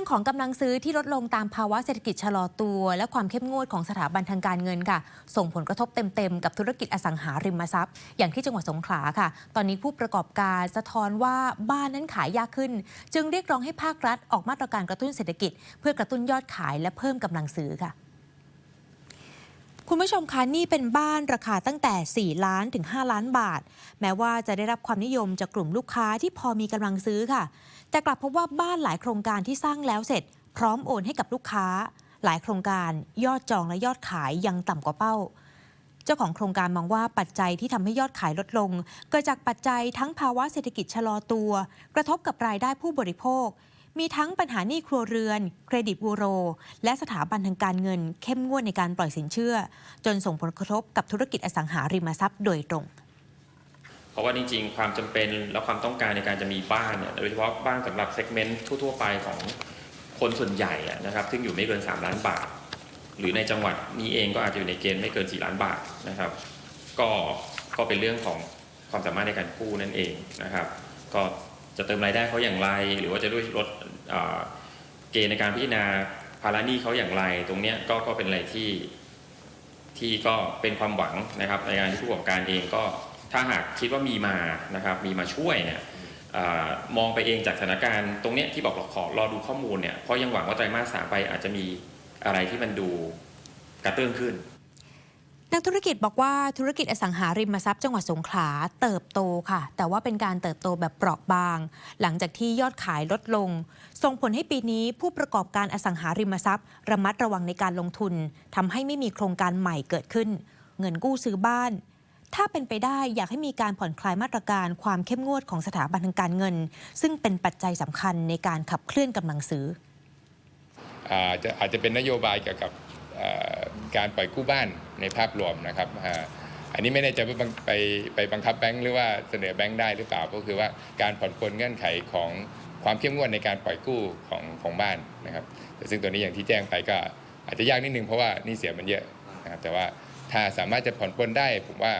รื่องของกำลังซื้อที่ลดลงตามภาวะเศรษฐกิจชะลอตัว และความเข้มงวดของสถาบันทางการเงินค่ะ ส่งผลกระทบเต็มๆ กับธุรกิจอสังหาริมทรัพย์ อย่างที่จังหวัดสงขลาค่ะ ตอนนี้ผู้ประกอบการสะท้อนว่าบ้านนั้นขายยากขึ้น จึงเรียกร้องให้ภาครัฐออกมาตรการกระตุ้นเศรษฐกิจ เพื่อกระตุ้นยอดขายและเพิ่มกำลังซื้อค่ะ คุณผู้ชมคะนี่เป็นบ้านราคาตั้งแต่ 4 ล้านถึง 5 ล้านบาท แม้ว่าจะได้รับความนิยมจากกลุ่มลูกค้าที่พอมีกำลังซื้อค่ะ แต่กลับพบว่าบ้านหลายโครงการที่สร้างแล้วเสร็จ พร้อมโอนให้กับลูกค้า หลายโครงการยอดจองและยอดขายยังต่ำกว่าเป้า เจ้าของโครงการมองว่าปัจจัยที่ทำให้ยอดขายลดลง เกิดจากปัจจัยทั้งภาวะเศรษฐกิจชะลอตัว กระทบกับรายได้ผู้บริโภค มีทั้งปัญหาหนี้ครัวเรือน เครดิตบูโร และสถาบันทางการเงิน เข้มงวดในการปล่อยสินเชื่อ จนส่งผลกระทบกับธุรกิจอสังหาริมทรัพย์โดยตรงเพราะว่าจริงๆ ความจำเป็นและความต้องการในการจะมีบ้านเนี่ยโดยเฉพาะบ้านสำหรับเซกเมนต์ทั่วๆไปของคนส่วนใหญ่นะครับซึ่งอยู่ไม่เกิน 3 ล้านบาท หรือในจังหวัดนี้เองก็อาจจะอยู่ในเกณฑ์ไม่เกิน 4 ล้านบาทนะครับ ก็ก็เป็นเรื่องของความสามารถในการกู้นั่นเองนะครับ ก็ จะเติมรายได้เขาอย่างไร หรือว่าจะด้วยลดเกณฑ์ในการพิจารณาภาระหนี้เขาอย่างไร ตรงนี้ก็ก็เป็นอะไรที่ที่ก็เป็นความหวังนะครับในการที่ผู้ประกอบการเองก็ถ้าหากคิดว่ามีมานะครับมีมาช่วยเนี่ยอมองไปเองจากสถานการณ์ตรงเนี้ยที่บอกเราขอรอดูข้อมูลเนี่ยเพราะยังหวังว่าไตรมาสสามไปอาจจะมีอะไรที่มันดูกระเตื้องขึ้น นักธุรกิจบอกว่าธุรกิจอสังหาริมทรัพย์จังหวัดสงขลาเติบโตค่ะ แต่ว่าเป็นการเติบโตแบบเปราะบาง หลังจากที่ยอดขายลดลง ส่งผลให้ปีนี้ผู้ประกอบการอสังหาริมทรัพย์ ระมัดระวังในการลงทุนทำให้ไม่มีโครงการใหม่เกิดขึ้น เงินกู้ซื้อบ้าน ถ้าเป็นไปได้อยากให้มีการผ่อนคลายมาตรการความเข้มงวดของสถาบันทางการเงิน ซึ่งเป็นปัจจัยสำคัญในการขับเคลื่อนกำลังซื้ออาจจะอาจจะเป็นนโยบายเกี่ยวกับ การปล่อยกู้บ้านในภาพรวมนะครับอันนี้ไม่แน่ใจว่าไปไปบังคับแบงค์หรือว่าเสนอแบงค์ได้หรือเปล่าก็คือว่าการผ่อนปลนเงื่อนไขของความเข้มงวดในการปล่อยกู้ของของบ้านนะครับแต่ซึ่งตัวนี้อย่างที่แจ้งไปก็อาจจะยากนิดนึงเพราะว่านี่เสียมันเยอะนะครับแต่ว่าถ้าสามารถจะผ่อนปลนได้ผมว่า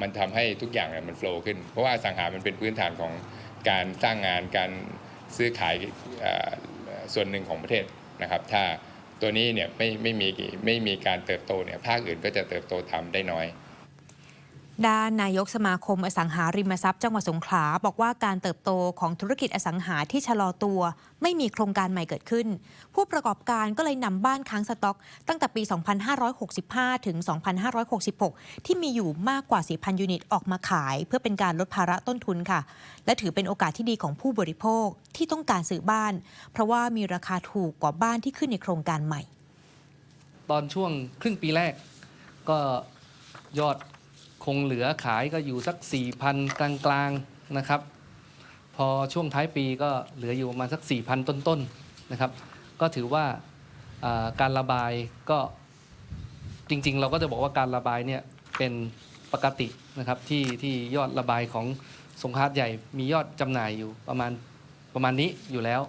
มันทำให้ทุกอย่างเนี่ยมันโฟล์ขึ้น เพราะว่าสังหามันเป็นพื้นฐานของการสร้างงานการซื้อขายส่วนหนึ่งของประเทศนะครับ ถ้า ตัวนี้เนี่ยไม่ไม่มีไม่มีการเติบโตเนี่ยภาคอื่นก็จะเติบโตทำได้น้อย ด้านนายกสมาคมอสังหาริมทรัพย์จังหวัดสงขลาบอกว่าการเติบโตของธุรกิจอสังหาที่ชะลอตัว ไม่มีโครงการใหม่เกิดขึ้น ผู้ประกอบการก็เลยนำบ้านค้างสต็อก ตั้งแต่ปี 2565 ถึง 2566 ที่มีอยู่มากกว่า 4,000 ยูนิตออกมาขาย เพื่อเป็นการลดภาระต้นทุนค่ะ และถือเป็นโอกาสที่ดีของผู้บริโภคที่ต้องการซื้อบ้าน เพราะว่ามีราคาถูกกว่าบ้านที่ขึ้นในโครงการใหม่ ตอนช่วงครึ่งปีแรกก็ยอด คงเหลือขายก็อยู่สัก 4,000 กลางๆนะครับ พอช่วงท้ายปีก็เหลืออยู่ประมาณสัก 4,000 ต้นๆนะครับ ก็ถือว่าการระบายก็จริงๆ เราก็จะบอกว่าการระบายเนี่ยเป็นปกตินะครับที่ที่ยอดระบายของสงขลาใหญ่มียอดจำหน่ายอยู่ประมาณประมาณนี้อยู่แล้ว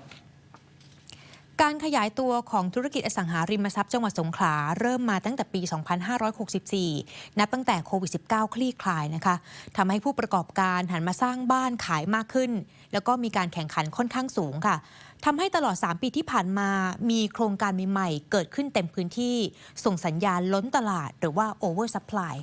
การขยายตัวของธุรกิจอสังหาริมทรัพย์จังหวัดสงขลาเริ่มมาตั้งแต่ปี 2564 นับตั้งแต่โควิด -19 คลี่คลายนะคะทำให้ผู้ประกอบการหันมาสร้างบ้านขายมากขึ้น แล้วก็มีการแข่งขันค่อนข้างสูงค่ะทำให้ตลอด 3 ปีที่ผ่านมา มีโครงการใหม่ๆ เกิดขึ้นเต็มพื้นที่ ส่งสัญญาณล้นตลาดหรือว่า over supply